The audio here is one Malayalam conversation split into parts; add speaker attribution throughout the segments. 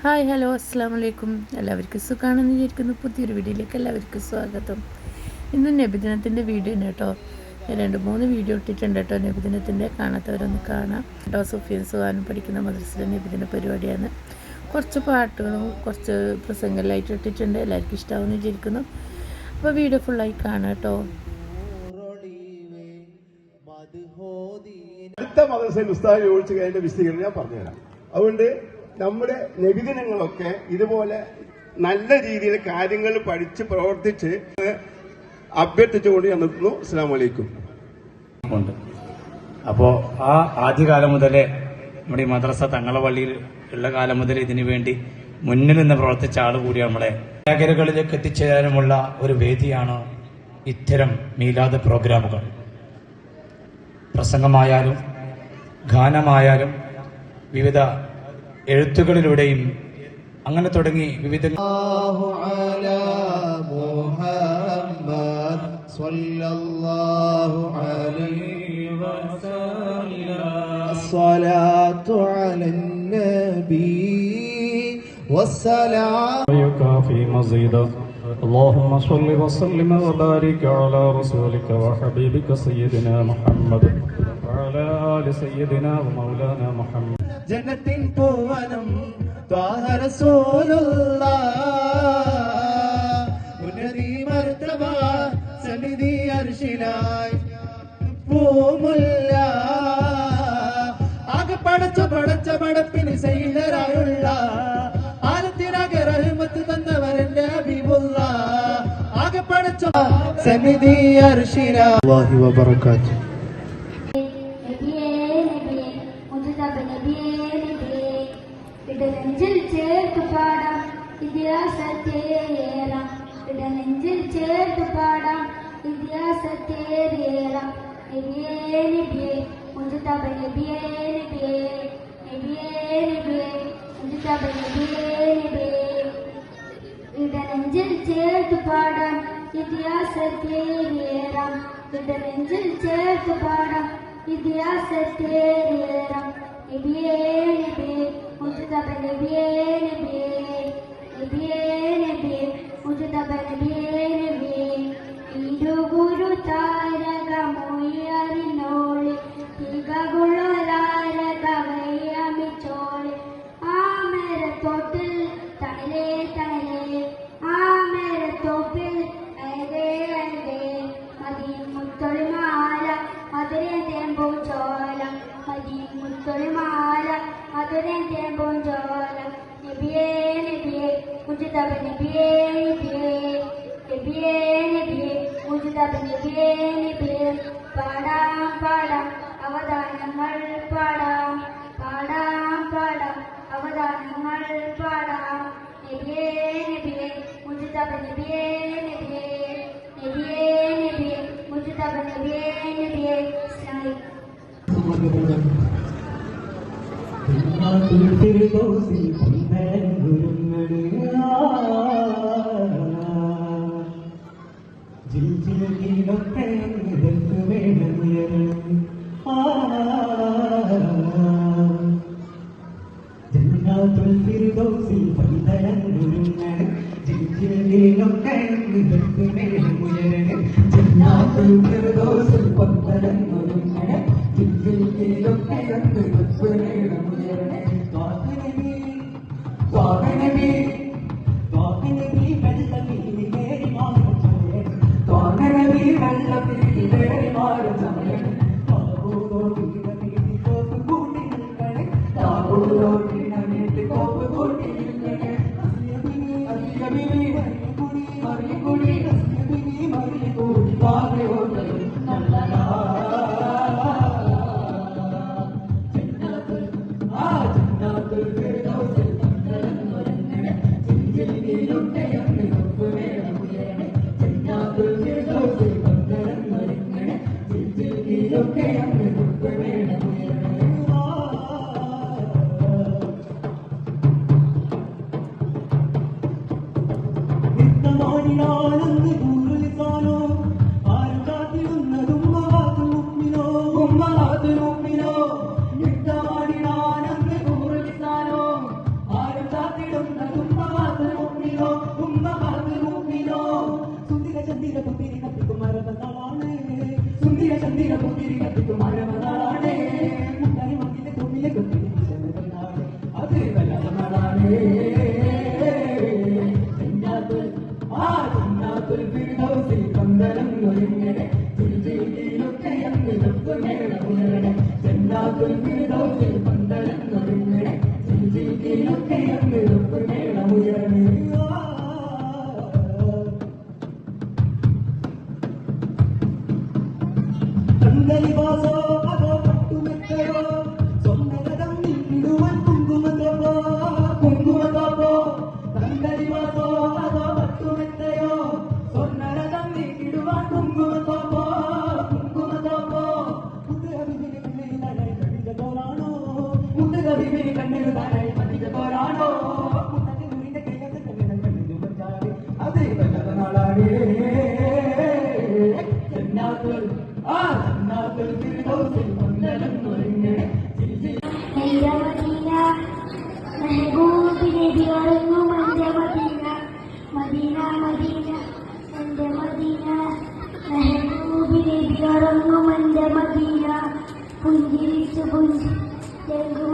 Speaker 1: ഹായ് ഹലോ അസ്സാം വലൈക്കും എല്ലാവർക്കും സുഖമാണെന്ന് വിചാരിക്കുന്നു പുതിയൊരു വീഡിയോയിലേക്ക് എല്ലാവർക്കും സ്വാഗതം ഇന്ന് നബിദിനത്തിൻ്റെ വീഡിയോ ഉണ്ട് കേട്ടോ രണ്ട് മൂന്ന് വീഡിയോ ഇട്ടിട്ടുണ്ട് കേട്ടോ നബിദിനത്തിൻ്റെ കാണാത്തവരൊന്ന് കാണാം കേട്ടോ സുഫിയൻ സുഹാനും പഠിക്കുന്ന മദ്രസിലെ നബിദിന പരിപാടിയാണ് കുറച്ച് പാട്ടുകളും കുറച്ച് പ്രസംഗങ്ങളിലായിട്ട് ഇട്ടിട്ടുണ്ട് എല്ലാവർക്കും ഇഷ്ടമാവുമെന്ന് വിചാരിക്കുന്നു അപ്പോൾ വീഡിയോ ഫുള്ളായി കാണാം കേട്ടോ
Speaker 2: അടുത്ത മദ്രസയിൽ ഉസ്താദ് ചോദിച്ചു കഴിഞ്ഞ വിശദീകരണം ഞാൻ പറഞ്ഞുതരാം അതുകൊണ്ട് നമ്മുടെ നബിദിനങ്ങളൊക്കെ ഇതുപോലെ നല്ല രീതിയിൽ കാര്യങ്ങൾ പഠിച്ച് പ്രവർത്തിച്ച് അഭ്യർത്ഥിച്ചുകൊണ്ട് ഞാൻ നിർത്തുന്നു അസ്സാം വലൈക്കും
Speaker 3: അപ്പോ ആ ആദ്യകാലം മുതലേ നമ്മുടെ ഈ മദ്രസ തങ്ങളെ പള്ളിയിൽ ഉള്ള കാലം മുതൽ ഇതിനു വേണ്ടി മുന്നിൽ നിന്ന് പ്രവർത്തിച്ച ആൾ കൂടി നമ്മളെ മേഖലകളിലേക്ക് എത്തിച്ചേരാനുമുള്ള ഒരു വേദിയാണ് ഇത്തരം മീലാദ് പ്രോഗ്രാമുകൾ പ്രസംഗമായാലും ഗാനമായാലും വിവിധ എഴുത്തുകളിലൂടെയും അങ്ങനെ തുടങ്ങി വിവിധ اللهم صل وسلم وبارك على رسولك وحبيبك سيدنا محمد وعلى ال سيدنا ومولانا محمد
Speaker 4: ജനത്തിൻ പൂവനം ത്വാഹരസോലുള്ള ഉന്നതി മർത്തബ സമിതി അർഷിലായി പൂമുല്ല ആകെ പടച്ച പടച്ച പടപ്പിന് സൈലരായുള്ള ആലത്തിനകെ റഹ്മത്ത് അഭിമുള്ള ആകെ പടച്ച സമിതി അർഷിലായി വബർക്കാത്തു ഇടനെഞ്ചിൽ ചേർത്ത് പാടാം ഇതിഹാസത്തെ ഏറാം ഇടനെഞ്ചിൽ ചേർത്ത് പാടാം ഇതിഹാസത്തെ ഏറാം നബിയേ നബിയേ മുഞ്ചുതാബ നബിയേ നബിയേ നബിയേ നബിയേ മുഞ്ചുതാബ നബിയേ ഇടനെഞ്ചിൽ ചേർത്ത് പാടാം ഇതിഹാസത്തെ ഏറാം ഇടനെഞ്ചിൽ ചേർത്ത് പാടാം ഇതിഹാസത്തെ ഏറാം മുജിതബ നബിയേ നബിയേ നബിയേ നബിയേ മുജിതബ നബിയേ നബിയേ ഇരുഗുരു താരക മൊയ്യറിനോളി തികകുളൊരാരക വയ്യമിച്ചോളി ആ മരത്തോട്ടിൽ തലേ തലേ അതുരം തേമ്പോഞ്ചോല നബിയേ നബിയേ മുജിതബ നബിയേ നബിയേ നബിയേ നബിയേ മുജിതബ നബിയേ നബിയേ പാടാം പാടാം അവദാനങ്ങൾ പാടാം പാടാം പാടാം അവദാനങ്ങൾ പാടാം നബിയേ നബിയേ മുജിതബ നബിയേ നബിയേ നബിയേ നബിയേ മുജിതബ നബിയേ നബിയേ സ്നേഹി ിൽ പൈതരം ഒരുങ്ങണം ജിഞ്ചിലൊക്കെ ഇതൊക്കെ
Speaker 5: 我。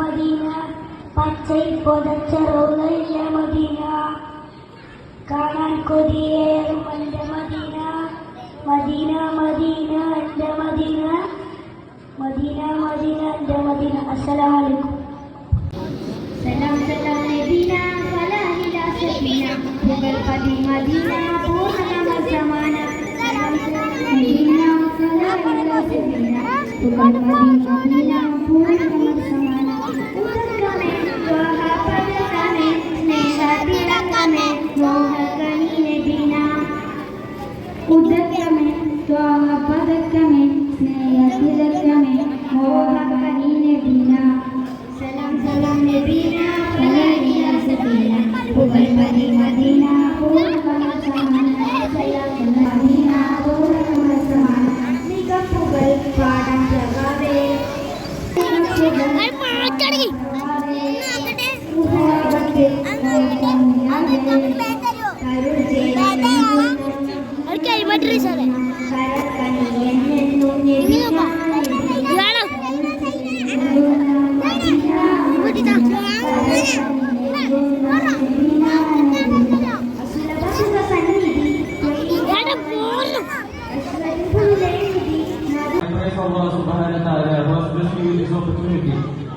Speaker 5: മദീന പച്ചൈ പൊതച്ച റോളയില്ല മദീന കാണാൻ കൊതിയേറും എൻ്റെ മദീന മദീന മദീന എൻ്റെ മദീന മദീന മദീന എൻ്റെ മദീന അസ്സലാം വലൈക്കും
Speaker 6: സലാം സലാം മദീന ഫലാഹില സബീന മുഗൾ പതി Medina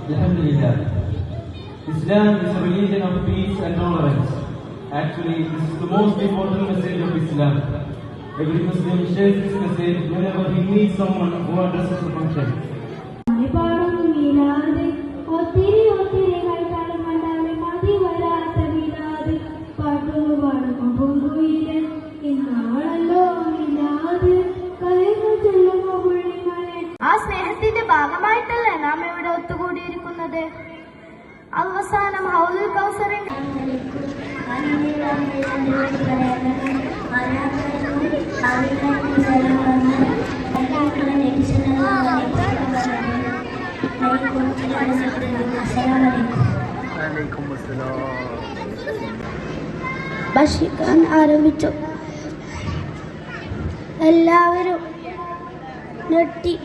Speaker 7: Alhamdulillah. Islam is a religion of peace and tolerance. Actually, this is the most important message of Islam. Every Muslim shares this message whenever he meets someone who addresses the function.
Speaker 8: അവസാനം ഹൗലുൽ കൗസറിന്റെ
Speaker 9: ഭക്ഷിക്കാൻ ആരംഭിച്ചു എല്ലാവരും നെട്ടി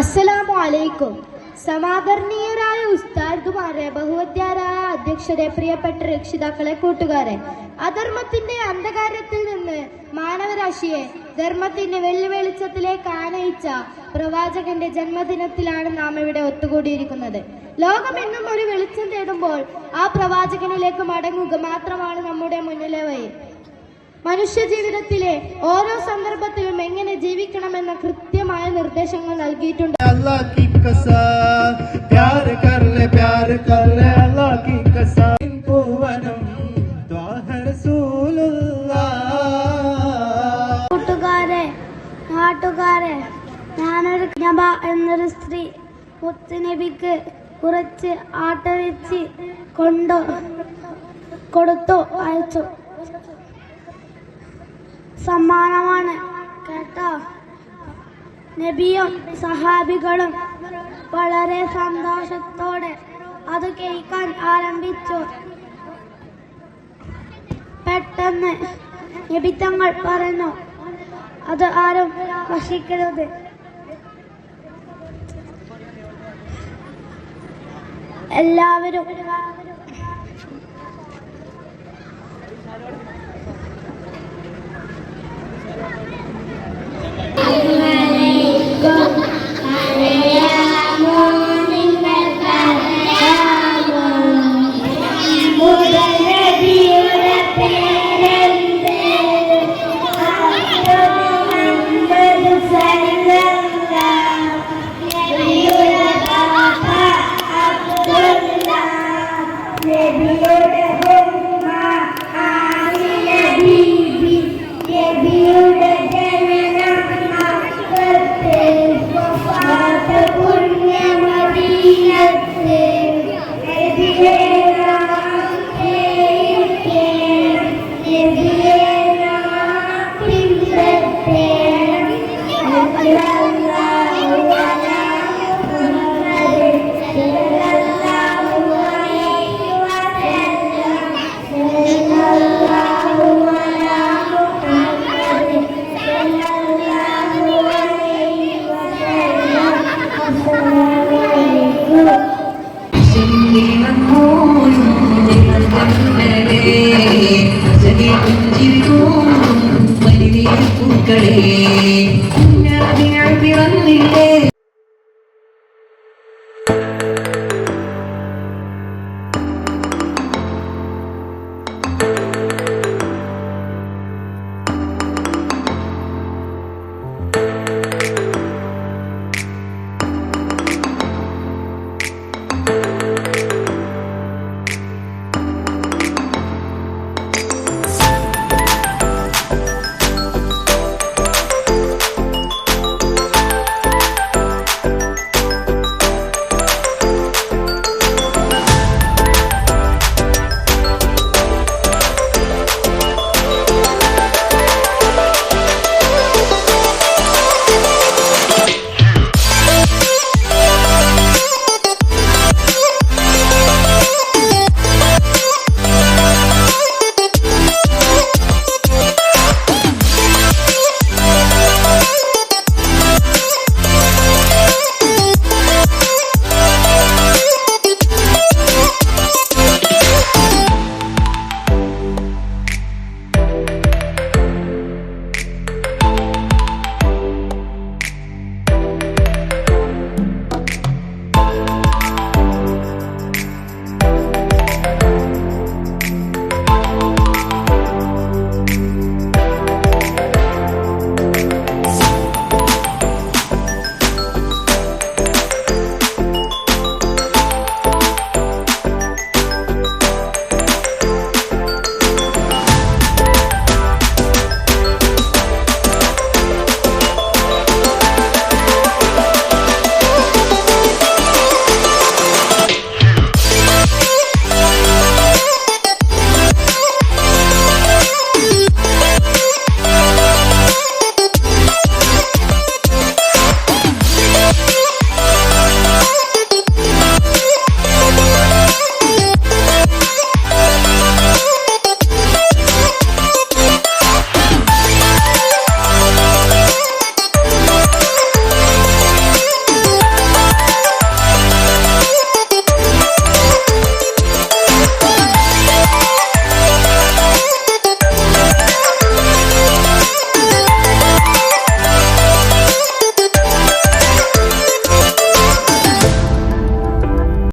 Speaker 10: അസ്സലാമു
Speaker 11: അലൈക്കും സമാദരണീയരായ ഉസ്താദ്മാരെ ബഹുവിദ്യാരായ അധ്യക്ഷരെ പ്രിയപ്പെട്ട രക്ഷിതാക്കളെ കൂട്ടുകാരെ അധർമ്മത്തിന്റെ അന്ധകാരത്തിൽ നിന്ന് മാനവരാശിയെ ധർമ്മത്തിന്റെ വെള്ളി ആനയിച്ച പ്രവാചകന്റെ ജന്മദിനത്തിലാണ് നാം ഇവിടെ ഒത്തുകൂടിയിരിക്കുന്നത് ലോകമെന്നും ഒരു വെളിച്ചം തേടുമ്പോൾ ആ പ്രവാചകനിലേക്ക് മടങ്ങുക മാത്രമാണ് നമ്മുടെ മുന്നിലെ വഴി മനുഷ്യ ജീവിതത്തിലെ ഓരോ സന്ദർഭത്തിലും എങ്ങനെ എന്ന കൃത്യമായ നിർദ്ദേശങ്ങൾ നൽകിയിട്ടുണ്ട്
Speaker 12: കൂട്ടുകാരെ നാട്ടുകാരെ ഞാനൊരു നബ എന്നൊരു സ്ത്രീ മുത്തുനബിക്ക് കുറച്ച് ആട്ടിറച്ചി കൊണ്ടു കൊടുത്തു അയച്ചു സമ്മാനമാണ് കേട്ടോ നബിയും സഹാബികളും വളരെ സന്തോഷത്തോടെ അത് കേൾക്കാൻ ആരംഭിച്ചു പെട്ടെന്ന് നബിത്തങ്ങൾ പറഞ്ഞു അത് ആരും ഭക്ഷിക്കരുത് എല്ലാവരും